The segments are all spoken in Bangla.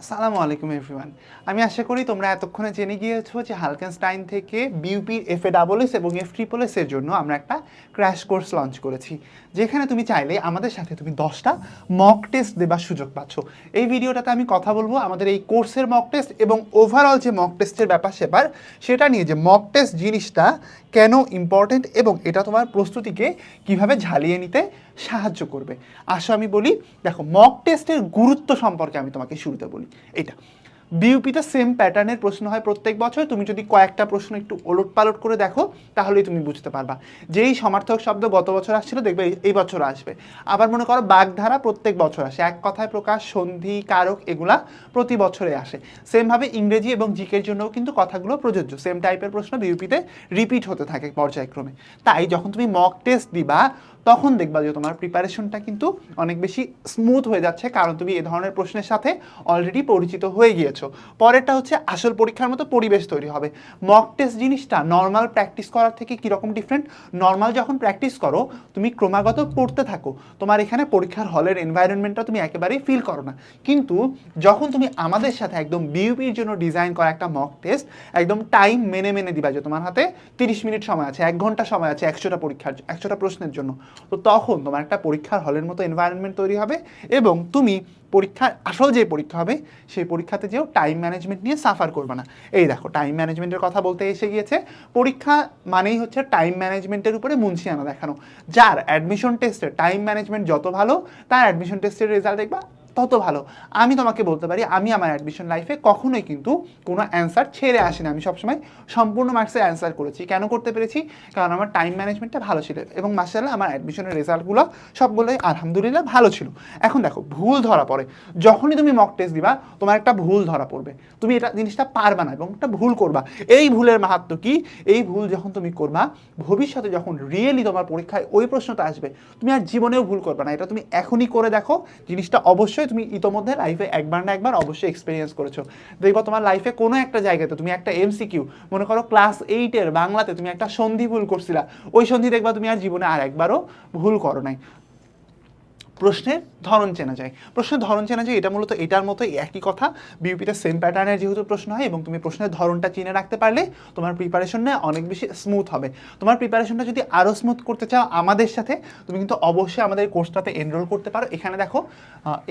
আসসালামু আলাইকুম এভরিওয়ান আমি আশা করি তোমরা এতক্ষণে জেনে গিয়েছো যে হালকেনস্টাইন থেকে বিউপির এফ এ ডাবল এস এবং এফ ট্রিপল এস এর জন্য আমরা একটা ক্র্যাশ কোর্স লঞ্চ করেছি। যেখানে তুমি চাইলে আমাদের সাথে তুমি দশটা মক টেস্ট দেবার সুযোগ পাচ্ছ। এই ভিডিওটাতে আমি কথা বলব আমাদের এই কোর্সের মক টেস্ট এবং ওভারঅল যে মক টেস্টের ব্যাপার সেপার সেটা নিয়ে যে মক টেস্ট জিনিসটা কেন ইম্পর্টেন্ট এবং এটা তোমার প্রস্তুতিকে কীভাবে ঝালিয়ে নিতে সাহায্য করবে। আসো আমি বলি, দেখো মক টেস্টের গুরুত্ব সম্পর্কে আমি তোমাকে শুরুতে বলি। এটা বিউপিতে সেম প্যাটার্নের প্রশ্ন হয় প্রত্যেক বছর। তুমি যদি কয়েকটা প্রশ্ন একটু ওলট পালট করে দেখো, তাহলেই তুমি বুঝতে পারবা। যেই সমার্থক শব্দ গত বছর আসছিল, দেখবে এই- বছর আসবে। আবার মনে করো, বাগধারা প্রত্যেক বছর আসে। এক কথায় প্রকাশ, সন্ধি, কারক এগুলা প্রতি বছরে আসে। সেমভাবে ইংরেজি এবং জিকের জন্যও কিন্তু কথাগুলো প্রযোজ্য। সেম টাইপের প্রশ্ন বিউপিতে রিপিট হতে থাকে পর্যায়ক্রমে। তাই যখন তুমি মক টেস্ট দিবা তখন দেখবা যে তোমার প্রিপারেশনটা কিন্তু অনেক বেশি স্মুথ হয়ে যাচ্ছে, কারণ তুমি এ ধরনের প্রশ্নের সাথে অলরেডি পরিচিত হয়ে গিয়েছো। পরেরটা হচ্ছে আসল পরীক্ষার মতো পরিবেশ তৈরি হবে। মক টেস্ট জিনিসটা নর্মাল প্র্যাকটিস করার থেকে কীরকম ডিফারেন্ট নর্মাল যখন প্র্যাকটিস করো, তুমি ক্রমাগত পড়তে থাকো। তোমার এখানে পরীক্ষার হলের এনভায়রনমেন্টটা তুমি একেবারেই ফিল করো না। কিন্তু যখন তুমি আমাদের সাথে একদম বিউপির জন্য ডিজাইন করা একটা মক টেস্ট একদম টাইম মেনে মেনে দিবা যে তোমার হাতে তিরিশ মিনিট সময় আছে, এক ঘণ্টা সময় আছে একশোটা পরীক্ষার, একশোটা প্রশ্নের জন্য। তো তখন তোমার একটা পরীক্ষার হলের মতো এনভায়রনমেন্ট তৈরি হবে এবং তুমি পরীক্ষার আসল যে পরীক্ষা হবে, সেই পরীক্ষাতে যেও টাইম ম্যানেজমেন্ট নিয়ে সাফার করবে না। এই দেখো টাইম ম্যানেজমেন্টের কথা বলতে এসে গিয়েছে। পরীক্ষা মানেই হচ্ছে টাইম ম্যানেজমেন্টের উপরে মুন্সিয়ানা দেখানো। যার অ্যাডমিশন টেস্টের টাইম ম্যানেজমেন্ট যত ভালো, তার অ্যাডমিশন টেস্টের রেজাল্ট দেখবা তত ভালো। আমি তোমাকে বলতে পারি, আমি আমার অ্যাডমিশন লাইফে কখনোই কিন্তু কোনো অ্যান্সার ছেড়ে আসিনি। আমি সবসময় সম্পূর্ণ মার্কসের অ্যান্সার করেছি। কেন করতে পেরেছি? কারণ আমার টাইম ম্যানেজমেন্টটা ভালো ছিল এবং মার্শাল্লাহ আমার অ্যাডমিশনের রেজাল্টগুলো সবগুলোই আলহামদুলিল্লাহ ভালো ছিল। এখন দেখো, ভুল ধরা পড়ে। যখনই তুমি মক টেস্ট দিবা, তোমার একটা ভুল ধরা পড়বে। তুমি এটা জিনিসটা পারবা না এবং একটা ভুল করবা। এই ভুলের মাহাত্ম কি? এই ভুল যখন তুমি করবা, ভবিষ্যতে যখন রিয়েলি তোমার পরীক্ষায় ওই প্রশ্নটা আসবে, তুমি আর জীবনেও ভুল করবে না। এটা তুমি এখনই করে দেখো। জিনিসটা অবশ্যই তুমি ইতোমধ্যে লাইফে একবার না একবার অবশ্যই এক্সপিরিয়েন্স করেছ। দেখব তোমার লাইফে কোনো একটা জায়গাতে তুমি একটা এমসিকিউ মনে করো ক্লাস এইটের বাংলাতে তুমি একটা সন্ধি ভুল করছিলা। ওই সন্ধি দেখবা তুমি আর জীবনে আর একবারও ভুল করো নাই। প্রশ্নের ধরন চেনা যায়। প্রশ্নের ধরন চেনা যায়, এটা মূলত এটার মতো একই কথা। বিউপিতে সেম প্যাটার্নের যেহেতু প্রশ্ন হয় এবং তুমি প্রশ্নের ধরনটা চিনে রাখতে পারলে তোমার প্রিপারেশনটা অনেক বেশি স্মুথ হবে। তোমার প্রিপারেশনটা যদি আরও স্মুথ করতে চাও আমাদের সাথে, তুমি কিন্তু অবশ্যই আমাদের কোর্সটাতে এনরোল করতে পারো। এখানে দেখো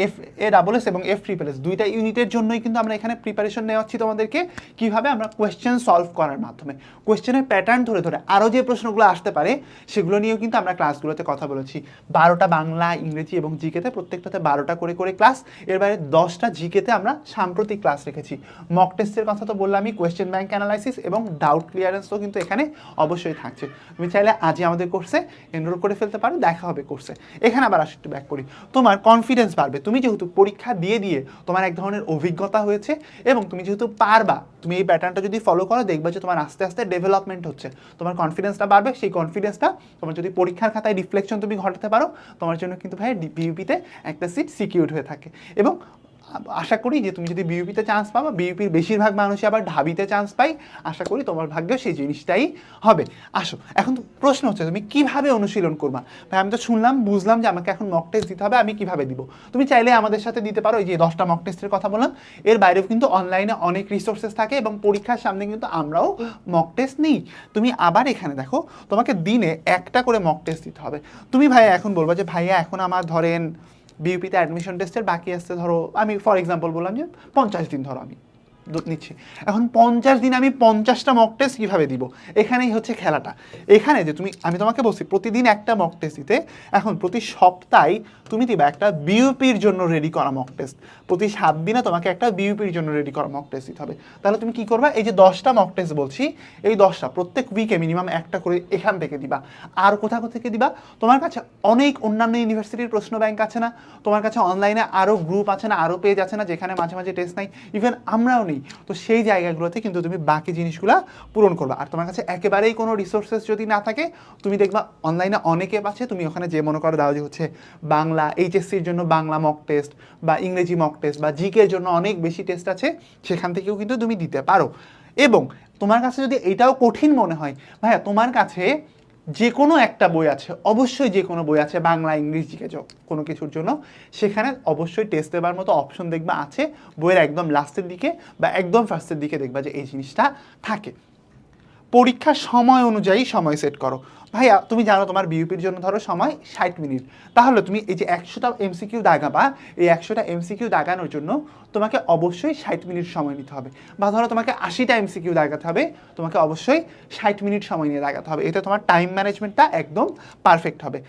এফ এ ডাবল এস এবং এফ ট্রিপল এস দুইটা ইউনিটের জন্যই কিন্তু আমরা এখানে প্রিপারেশন নেওয়াচ্ছি তোমাদেরকে কীভাবে আমরা কোয়েশ্চেন সলভ করার মাধ্যমে। কোয়েশ্চেনের প্যাটার্ন ধরে ধরে আরও যে প্রশ্নগুলো আসতে পারে, সেগুলো নিয়েও কিন্তু আমরা ক্লাসগুলোতে কথা বলেছি। বারোটা বাংলা, ইংরেজি এবং জিকেতে প্রত্যেকটাতে বারোটা করে করে ক্লাস। এর বাইরে দশটা জিকেতে আমরা সাম্প্রতিক ক্লাস রেখেছি। মক টেস্টের কথা তো বললামই কোয়েশ্চেন ব্যাংক অ্যানালাইসিস এবং ডাউট ক্লিয়ারেন্সও কিন্তু এখানে অবশ্যই থাকছে। তুমি চাইলে আজই আমাদের কোর্সে এনরোল করে ফেলতে পারো, দেখা হবে কোর্সে এখানে আবার আসি একটু ব্যাক করি। তোমার কনফিডেন্স বাড়বে। তুমি যেহেতু পরীক্ষা দিয়ে দিয়ে তোমার এক ধরনের অভিজ্ঞতা হয়েছে এবং তুমি যেহেতু পারবা, তুমি এই প্যাটার্নটা যদি ফলো করো, দেখবে যে তোমার আস্তে আস্তে ডেভেলপমেন্ট হচ্ছে। তোমার কনফিডেন্সটা বাড়বে, সেই কনফিডেন্সটা তোমার যদি পরীক্ষার খাতায় রিফ্লেকশন তুমি ঘটাতে পারো, তোমার জন্য কিন্তু ভাই বিউপিতে একটা সিট সিকিউর হয়ে থাকে। এবং আশা করি যে তুমি যদি বিউপিতে চান্স পাবা বিউপির বেশিরভাগ মানুষই আবার ঢাবিতে চান্স পাই আশা করি তোমার ভাগ্য সেই জিনিসটাই হবে। আসো, এখন প্রশ্ন হচ্ছে, তুমি কীভাবে অনুশীলন করবা? ভাই, আমি তো শুনলাম, বুঝলাম যে আমাকে এখন মক টেস্ট দিতে হবে, আমি কীভাবে দিব? তুমি চাইলে আমাদের সাথে দিতে পারো, এই যে দশটা মক টেস্টের কথা বললাম, এর বাইরেও কিন্তু অনলাইনে অনেক রিসোর্সেস থাকে এবং পরীক্ষার সামনে কিন্তু আমরাও মক টেস্ট নিই। তুমি আবার এখানে দেখো, তোমাকে দিনে একটা করে মক টেস্ট দিতে হবে। তুমি ভাইয়া এখন বলবা যে, ভাইয়া, এখন আমার ধরেন বিউপিতে অ্যাডমিশন টেস্টের বাকি আসছে ধরো, আমি ফর এক্সাম্পল বললাম যে, পঞ্চাশ দিন ধরো আমি। নিচ্ছি। এখন পঞ্চাশ দিন আমি পঞ্চাশটা মক টেস্ট কীভাবে দিব? এখানেই হচ্ছে খেলাটা। এখানে যে তুমি আমি তোমাকে বলছি, প্রতিদিন একটা মক টেস্ট দিতে, এখন প্রতি সপ্তাহে তুমি দিবা একটা বিউপির জন্য রেডি করা মক টেস্ট প্রতি সাত দিনে তোমাকে একটা বিউপির জন্য রেডি করা মক টেস্ট দিতে হবে। তাহলে তুমি কি করবা? এই যে দশটা মক টেস্ট বলছি, এই দশটা প্রত্যেক উইকে মিনিমাম একটা করে এখান থেকে দিবা। আর কোথা কোথা থেকে দিবা? তোমার কাছে অনেক অন্যান্য ইউনিভার্সিটির প্রশ্ন ব্যাংক আছে না? তোমার কাছে অনলাইনে আরও গ্রুপ আছে না? আরও পেজ আছে না? যেখানে মাঝে মাঝে টেস্ট নাই? ইভেন আমরাও নেই। তো সেই জায়গাগুলোতে কিন্তু তুমি বাকি জিনিসগুলো পূরণ করবে। আর তোমার কাছে একেবারেই কোনো রিসোর্সেস যদি না থাকে, তুমি দেখবা অনলাইনে অনেকে আছে, তুমি ওখানে যে মনে করো দাও যে হচ্ছে বাংলা এইচএসসির জন্য বাংলা মক টেস্ট বা ইংরেজি মক টেস্ট বা জিকের জন্য অনেক বেশি টেস্ট আছে, সেখান থেকেও কিন্তু তুমি দিতে পারো। এবং তোমার কাছে যদি এটাও কঠিন মনে হয়, ভাইয়া তোমার কাছে যে কোনো একটা বই আছে, অবশ্যই যে কোনো বই আছে, বাংলা ইংলিশ জিকে কোনো কিছুর জন্য, সেখানে অবশ্যই টেস্ট দেওয়ার মতো অপশন দেখবা আছে, বইয়ের একদম লাস্টের দিকে বা একদম ফার্স্টের দিকে দেখবা যে এই জিনিসটা থাকে। পরীক্ষার সময় অনুযায়ী সময় সেট করো। ভাইয়া, তুমি জানো তোমার বিউপির জন্য ধরো সময় ষাট মিনিট। তাহলে তুমি এই যে একশোটা এমসিকিউ দাগাবা এই একশোটা এমসিকিউ দাগানোর জন্য তোমাকে অবশ্যই ষাট মিনিট সময় নিতে হবে। বা ধরো তোমাকে আশিটা এমসিকিউ দাগাতে হবে, তোমাকে অবশ্যই ষাট মিনিট সময় নিয়ে দাগাতে হবে। এতে তোমার টাইম ম্যানেজমেন্টটা একদম পারফেক্ট হবে।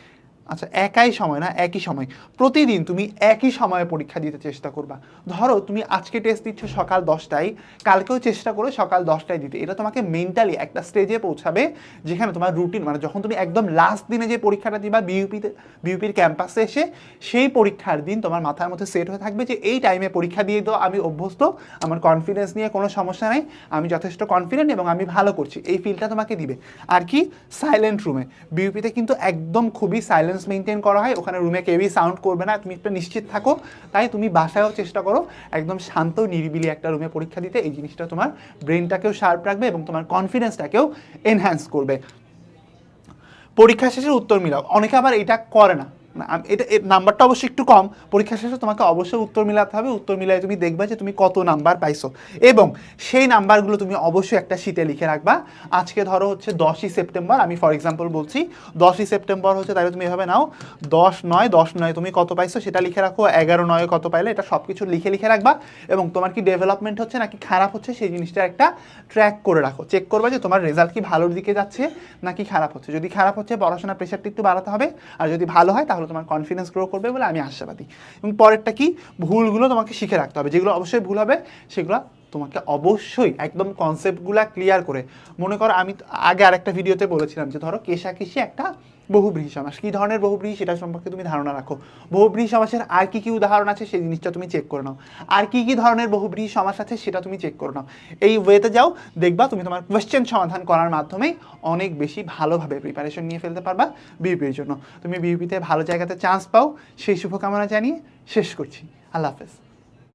আচ্ছা একাই সময় না, একই সময়। প্রতিদিন তুমি একই সময়ে পরীক্ষা দিতে চেষ্টা করবা। ধরো, তুমি আজকে টেস্ট দিচ্ছ সকাল দশটায়, কালকেও চেষ্টা করো সকাল দশটায় দিতে। এটা তোমাকে মেন্টালি একটা স্টেজে পৌঁছাবে, যেখানে তোমার রুটিন মানে যখন তুমি একদম লাস্ট দিনে যে পরীক্ষাটা দিবা বিউপিতে বিউপির ক্যাম্পাসে এসে, সেই পরীক্ষার দিন তোমার মাথার মধ্যে সেট হয়ে থাকবে যে এই টাইমে পরীক্ষা দিয়ে তো আমি অভ্যস্ত, আমার কনফিডেন্স নিয়ে কোনো সমস্যা নেই, আমি যথেষ্ট কনফিডেন্ট এবং আমি ভালো করছি। এই ফিলটা তোমাকে দিবে। আর কি? সাইলেন্ট রুমে বিউপিতে কিন্তু একদম খুবই সাইলেন্স মেনটেন করা হয়, ওখানে রুমে কেউই সাউন্ড করবে না, তুমি একটা নিশ্চিত থাকো, তাই তুমি বাসায়ও চেষ্টা করো একদম শান্ত, নিরিবিলি একটা রুমে পরীক্ষা দিতে, এই জিনিসটা তোমার ব্রেনটাকেও শার্প রাখবে এবং তোমার কনফিডেন্সটাকেও এনহ্যান্স করবে। পরীক্ষা শেষে উত্তর মিলাও, অনেকে আবার এটা করে না। এটা নাম্বারটা অবশ্যই একটু কম। পরীক্ষা শেষে তোমাকে অবশ্যই উত্তর মিলাতে হবে। উত্তর মিলাই তুমি দেখবা যে তুমি কত নাম্বার পাইছো। এবং সেই নাম্বারগুলো তুমি অবশ্যই একটা শীটে লিখে রাখবা। আজকে ধরো হচ্ছে দশই সেপ্টেম্বর, আমি ফর এক্সাম্পল বলছি, দশই সেপ্টেম্বর হচ্ছে, তাহলে তুমি এভাবে নাও, দশ নয় দশ নয় তুমি কত পাইছো সেটা লিখে রাখো, এগারো নয় কত পাইলে এটা সব কিছু লিখে লিখে রাখবা। এবং তোমার কি ডেভেলপমেন্ট হচ্ছে নাকি খারাপ হচ্ছে সেই জিনিসটা একটা ট্র্যাক করে রাখো। চেক করবা যে তোমার রেজাল্ট কি ভালোর দিকে যাচ্ছে নাকি খারাপ হচ্ছে। যদি খারাপ হচ্ছে, পড়াশোনার প্রেশারটা একটু বাড়াতে হবে। আর যদি ভালো হয়, তাহলে তোমার কনফিডেন্স গ্রো করবে বলে আমি আশাবাদী। এবং পরেরটা কি? ভুলগুলো তোমাকে শিখে রাখতে হবে। যেগুলো অবশ্যই ভুল হবে, সেগুলো তোমাকে অবশ্যই একদম কনসেপ্টগুলো ক্লিয়ার করে। মনে করো আমি আগে আরেকটা ভিডিওতে বলেছিলাম যে ধরো কেশাকেশি একটা বহুব্রীহি সমাস। কী ধরনের বহুব্রীহি সেটা সম্পর্কে তুমি ধারণা রাখো। বহুব্রীহি সমাসের আর কী কী উদাহরণ আছে সেই জিনিসটা তুমি চেক করে নাও। আর কী কী ধরনের বহুব্রীহি সমাস আছে সেটা তুমি চেক করে নাও। এই ওয়েতে যাও, দেখবা তুমি তোমার কোয়েশ্চেন সমাধান করার মাধ্যমেই অনেক বেশি ভালোভাবে প্রিপারেশন নিয়ে ফেলতে পারবা বিউপির জন্য। তুমি বিউপিতে ভালো জায়গাতে চান্স পাও। সেই শুভকামনা জানিয়ে শেষ করছি। আল্লাহ হাফেজ।